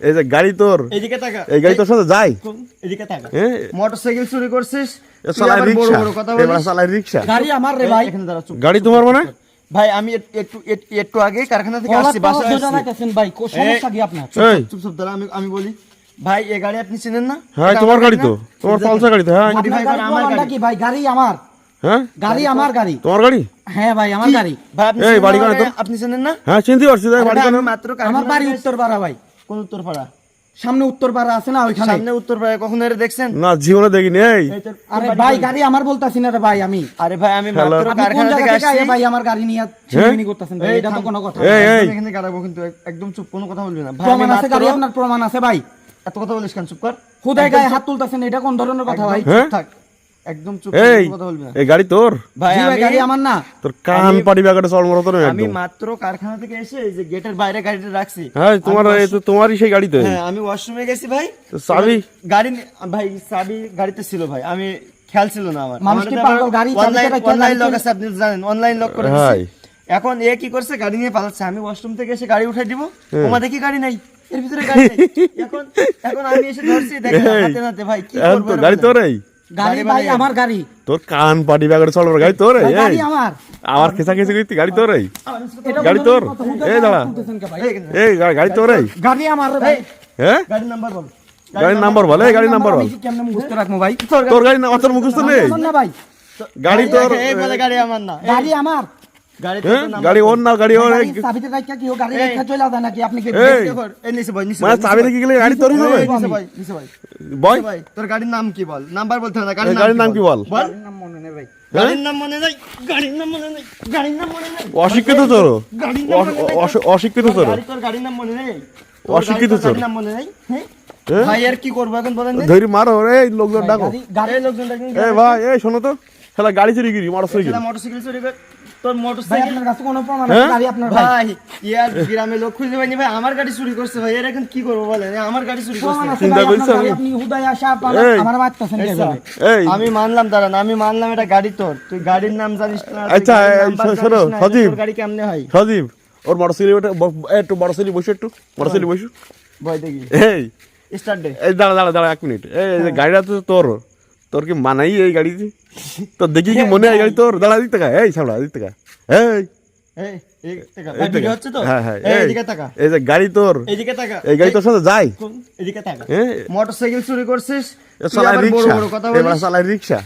এই যে গাড়ি তোর। এদিকে তাকা। এই গাড়ি তোর সাথে যায় কোন- এদিকে তাকা। হ্যাঁ মোটরসাইকেল চুরি করছিস কথা এবার রিক্সা। গাড়ি আমার রে ভাই। এখানে দাঁড়া চুপ। গাড়ি তোমার মানে? ভাই আমি একটু- একটু আগে কারখানা থেকে আসছি সোজা আসছি। ভাই কো সমস্যা কি আপনার? চুপ চুপ দাঁড়া আমি আমি বলি। ভাই এই গাড়ি আপনি চিনেন না? হ্যাঁ তোমার গাড়ি তো। তোমার পালসা গাড়ি তো হ্যাঁ। ভাই, আমার গাড়ি। কি? ভাই গাড়ি আমার। হ্যাঁ? গাড়ি আমার গাড়ি। তোমার গাড়ি? হ্যাঁ ভাই আমার গাড়ি। ভাই আপনি এই, বাড়ি? আপনি চিনেন না? হ্যাঁ চিনতে পারছি দেখ বাড়ি মাত্র আমার বাড়ি উত্তরপাড়া ভাই। কোন উত্তরপাড়া? সামনে উত্তরপাড়া আছে না ওইখানে? সামনে উত্তরপাড়া কখন এর দেখছেন? না জীবনে দেখিনি এই। আরে ভাই গাড়ি আমার বলতাছি না রে ভাই আমি। আরে ভাই আমি মাত্র কারখানা থেকে আসছি। ভাই আমার গাড়ি নিয়ে করতেছেন ভাই এটা তো কোনো কথা। এই, এখানে গাড়াবো কিন্তু একদম চুপ কোনো কথা বলবি না। ভাই প্রমাণ আছে গাড়ি আপনার প্রমাণ আছে ভাই। এত কথা বলিস কেন? চুপ কর। খুদাই গায়ে হাত তুলতেছেন এটা কোন ধরনের কথা ভাই? হ্যাঁ? থাক। একদম চুপ এই কথা বলবি না। এই গাড়ি তোর? ভাই আমি গাড়ি আমার না। তোর কান পাটি ব্যাগটা চল মরতো না আমি মাত্র কারখানা থেকে এসে এই যে গেটের বাইরে গাড়িটা রাখছি। হ্যাঁ তোমার এই তো তোমারই সেই গাড়ি তো হ্যাঁ আমি ওয়াশরুমে গেছি ভাই। তো চাবি? গাড়ি ভাই চাবি গাড়িতে ছিল ভাই। আমি খেয়াল ছিল না আমার। মানুষ কি পাগল, গাড়ি অনলাইন লক আছে আপনি জানেন অনলাইন লক করে। এখন এ কি করছে? গাড়ি নিয়ে পালাচ্ছে। আমি ওয়াশরুম থেকে এসে গাড়ি উঠাই দিব। ওমা দেখি গাড়ি নাই। এর ভিতরে গাড়ি নাই। এখন এখন আমি এসে ধরছি দেখেন এই, হাতে নাতে ভাই কি করব গাড়ি মধ্যে? গাড়ি ভাই আমার গাড়ি। তোর কান পাটি ব্যাগটা চল গাড়ি তোর গাড়ি আমার আমার। খেসা খেসে করতে গাড়ি তোর এই। গাড়ি তোর? এই দাঁড়া। এই, গাড়ি তোর এই। গাড়ি আমার রে ভাই। হ্যাঁ? গাড়ি নাম্বার বল। গাড়ির নাম্বার বল এই গাড়ির নাম্বার বল। কেমনে মুখস্থ রাখব ভাই? তোর গাড়ি না তোর মুখস্থ নেই। না ভাই। গাড়ি তোর এই বলে গাড়ি আমার না। গাড়ি আমার। গাড়ি হ্যাঁ ওর না গাড়ি ওর চাবিতে রাখা কি ও গাড়ি রাখা চলে যায় নাকি? আপনি কি এই। এই নিচে ভাই নিচে মানে চাবি রেখে গেলে গাড়ি তোর হবে? নিচে ভাই নিচে ভাই বয় ভাই তোর গাড়ির নাম কি বল? নাম্বার বলতে না এই গাড়ির নাম কি বল? বল? নাম মনে নেই ভাই। গাড়ির নাম মনে নাই গাড়ির নাম মনে নাই গাড়ির নাম মনে নাই। অশিক্ষিত তোর। গাড়ির নাম নাই অস- অশিক্ষিত তোর। তোর গাড়ির নাম মনে নেই। অশিক্ষিত গাড়ি- তোর। নাম মনে নেই হ্যাঁ? ভাই আর কি করব এখন বলেন ধরি মারো রে লোকজন ডাকো। গাড়ি গাড়ি গাড়ির লোকজন ডাকেন এই ভাই এই শোনো তো শালা গাড়ি চুরি গিরি মোটর সাইকেল সেটা মোটরসাইকেল চুরি করে তোর ভাই মোটরসাইকেল আপনার কাছে কোনো প্রমাণ হ্যাঁ? আছে গাড়ি আপনার ভাই? ভাই ইয়ার গ্রামে লোক খুঁজে পাইনি ভাই আমার গাড়ি চুরি করছে ভাই এর এখন কি করব বলেন? আমার গাড়ি চুরি করছে। চিন্তা ভাই আমি? আপনি? হুদাই আসা আমার মারতেছেন এই আমি মানলাম দাঁড়ান আমি মানলাম এটা গাড়ি তোর। তুই গাড়ির নাম জানিস না আচ্ছা, শোনো, সজীব। গাড়ি কেমনে হয়? সজীব ওর মোটর সাইকেল একটু মোটর সাইকেল বসে একটু মোটর সাইকেল বসু। ভয় দেখি এই। স্টার্ট দে। এই দাঁড়া দাঁড়া দাঁড়া এক মিনিট এই এই গাড়িটা তো তোর। তোর কি মানাই এই গাড়ি? তোর দেখি কি মনে হয় গাড়ি তোর? দাঁড়া দিক টাকা এই সামলা দিক টাকা এই। হ্যাঁ হ্যাঁ গাড়ি তোর। এই গাড়ি তোর সাথে যায় মোটরসাইকেল চুরি করছিস? রিক্সা।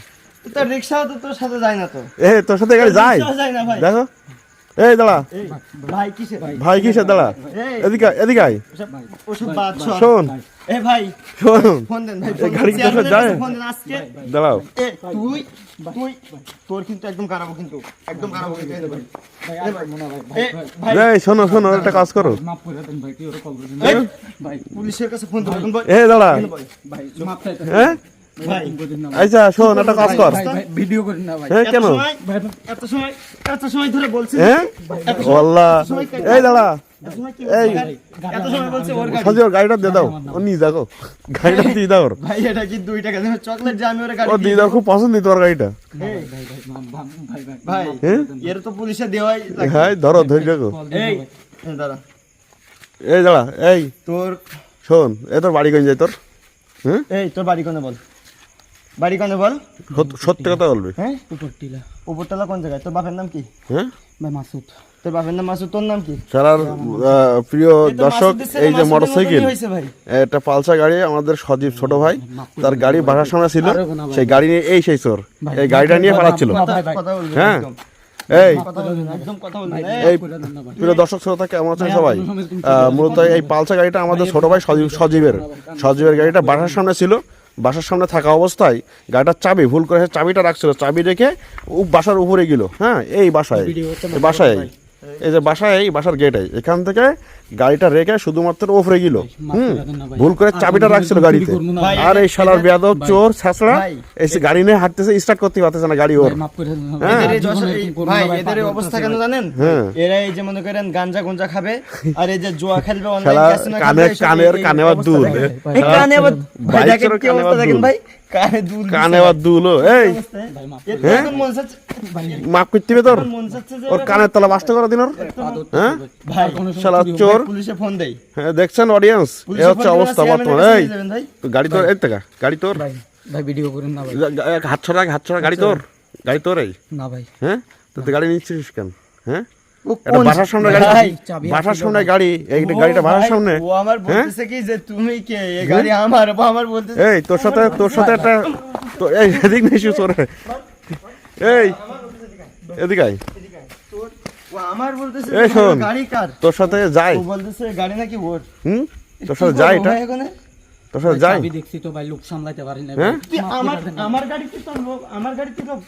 তোর সাথে যায় না তো। এ তোর সাথে গাড়ি যায় দেখো। এই দাঁড়া। ভাই কিসে ভাই ভাই কিসে দাঁড়া? এদিকে এদিকে আয়। শোন। এ ভাই শোন। ফোন দেন ভাই গাড়ি দেন। কি তোর সাথে যায়? ফোন দেন আজকে। দাঁড়াও। এ তুই তুই তোর কিন্তু একদম কারাবো কিন্তু একদম কারাবো কিন্তু ভাই এ ভাই ভাই এই শোনো শোনো একটা কাজ করো। মাফ করে দেন ভাই কি ওরে কল করে এই, ভাই। পুলিশের কাছে ফোন এ দাঁড়া। ভাই মাফ চাইতে হ্যাঁ? আচ্ছা শোন একটা কাজ কর ভিডিও না ভাই হ্যাঁ কেন এত সময় এত সময় ধরে বলছিস হ্যাঁ এই দাঁড়া এত এই এত সময় বলছে ওর গাড়ি সজীব গাড়িটা দিয়ে দাও ও নিয়ে যাও গাড়িটা দিয়ে দাও ওর ভাই এটা কি দুই টাকা দেবে চকলেট যে আমি ওর গাড়ি ও দিয়ে দাও খুব পছন্দ তোর গাড়িটা ভাই হ্যাঁ এর তো পুলিশে দেওয়াই হ্যাঁ ধরো ধরে রাখো এই এই দাঁড়া এই দাঁড়া এই তোর শোন এ তোর বাড়ি কোন যায় তোর হ্যাঁ এই তোর বাড়ি কোনে বল বাড়ি কোনে বল? সত্যি কথা বলবি? হ্যাঁ? উপর টিলা উপরতলা কোন জায়গায়? তোর বাপের নাম কি? হ্যাঁ? ভাই মাসুদ। তোর বাপের নাম মাসুদ তোর নাম কি? সারার প্রিয় দর্শক এই যে মাসুদের মোটর সাইকেল মতনই হয়েছে ভাই। একটা পালসা গাড়ি আমাদের সজীব ছোট ভাই। তার গাড়ি বাসার সামনে ছিল। সেই গাড়ি নিয়ে এই সেই চোর। এই গাড়িটা নিয়ে পালাচ্ছিল। হ্যাঁ। এই এই প্রিয় দর্শক শ্রোতা কেমন আছেন সবাই? মূলত এই পালসা গাড়িটা আমাদের ছোট ভাই সজীব সজীবের। সজীবের গাড়িটা বাসার সামনে ছিল। বাসার সামনে থাকা অবস্থায় গাড়িটার চাবি ভুল করে চাবিটা রাখছিল। চাবি রেখে বাসার উপরে গেল। হ্যাঁ এই বাসায়। বাসায়। এই যে বাসায় এই বাসার গেটে এখান থেকে গাড়িটা রেখে শুধুমাত্র উপরে গেল। হুম? ভুল করে চাবিটা রাখছিল গাড়িতে। আর এই শালার বেয়াদব চোর ভাই। এসে গাড়ি নিয়ে হাঁটতেছে স্টার্ট করতে পারতেছে না গাড়ি ওর। দেন হ্যাঁ। এদের ভাই অবস্থা কেন জানেন? হ্যাঁ। এরা এই যে মনে করেন গাঞ্জা গুঞ্জা খাবে আর এই যে জুয়া খেলবে অনলাইন ক্যাসিনো কানে কানের কানে আবার এই কানে আবার ভাই দেখেন কি অবস্থা দেখেন ভাই। কানে দুল কানে আবার দুলো এই। ভাই মাফ মন করতে হবে তোর? ওর কানের তলা বাস্ত করে দিন ওর। হ্যাঁ? ভাই শালা চোর। পুলিশে ফোন দেই। হ্যাঁ দেখছেন অডিয়েন্স এ হচ্ছে অবস্থা বর্তমানে। এই গাড়ি তোর এই টাকা গাড়ি তোর। ভাই ভাই ভিডিও করেন না ভাই। গা- গা- হাত ছড়া হাত ছড়া গাড়ি তোর। গাড়ি তোর এই। না ভাই। হ্যাঁ? তো গাড়ি নিচ্ছিস কেন? হ্যাঁ? বাসার সামনে গাড়ি? বাসার সামনে গাড়ি? এই গাড়িটা বাসার সামনে? ও আমার হ্যাঁ? বলতেছে কি যে তুমি কে? এই গাড়ি আমার ও আমার বলতেছে এই তোর সাথে তোর সাথে একটা তো এই এদিক নিয়ে তোর এই এদিকে আয়। আমার বলতেছে এই যে শোন। গাড়ি কার? তোর সাথে যাই। ও বলতেছে গাড়ি নাকি ওর। হুম? তোর সাথে যাই এটা? তোর সাথে যাই। দেখছি তো ভাই লোক সামলাইতে পারি না। হ্যাঁ? আমার আমার গাড়ি কি তোর আমার গাড়ি কি লোক